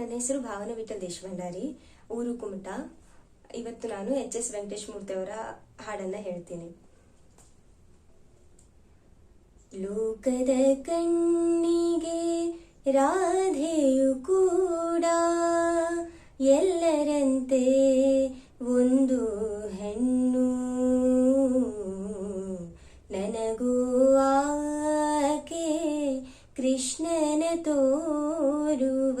ನನ್ನ ಹೆಸರು ಭಾವನ ವಿಠಲ್ ದೇಶಭಂಡಾರಿ, ಊರು ಕುಮಟ. ಇವತ್ತು ನಾನು ಎಚ್ ಎಸ್ ವೆಂಕಟೇಶ್ ಮೂರ್ತಿ ಅವರ ಹಾಡನ್ನ ಹೇಳ್ತೀನಿ. ಲೋಕದ ಕಣ್ಣಿಗೆ ರಾಧೆಯು ಕೂಡ ಎಲ್ಲರಂತೆ ಒಂದು ಹೆಣ್ಣು. ನನಗೂ ಆಕೆ ಕೃಷ್ಣನ ತೋರುವ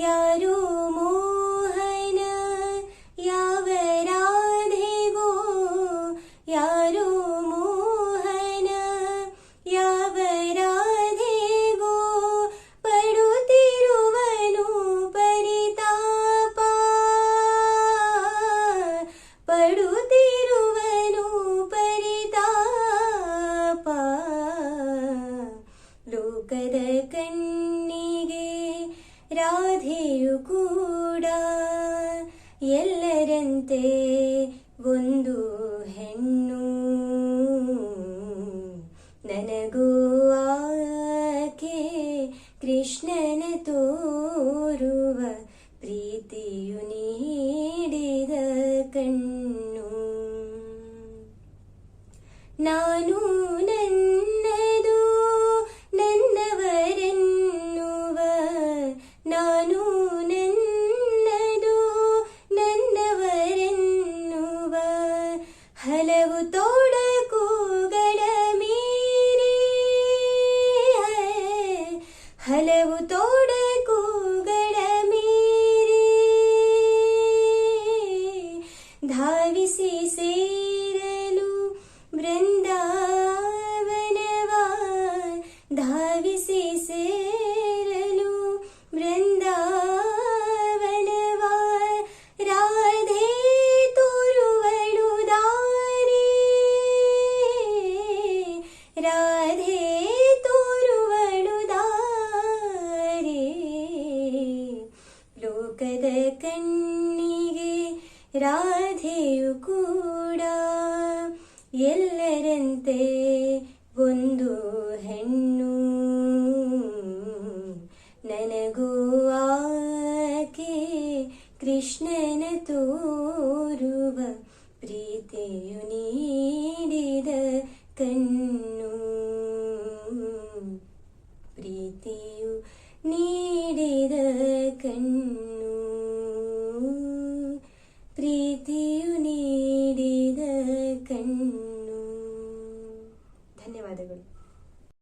ಯಾರು ಕೂಡ ಎಲ್ಲರಂತೆ ಒಂದು ಹೆಣ್ಣು ನನಗೂ ಆಕೆ ಕೃಷ್ಣನ ತೋರುವ ಪ್ರೀತಿಯು ನೀಡಿದ ಕಣ್ಣು ನಾನು ರಾಧೆಯು ಕೂಡ ಎಲ್ಲರಂತೆ ಒಂದು ಹೆಣ್ಣು ನನಗೂ ಆಕೆ ಕೃಷ್ಣನ ತೋರುವ ಪ್ರೀತಿಯು ನೀಡಿದ ಕಣ್ಣು দিও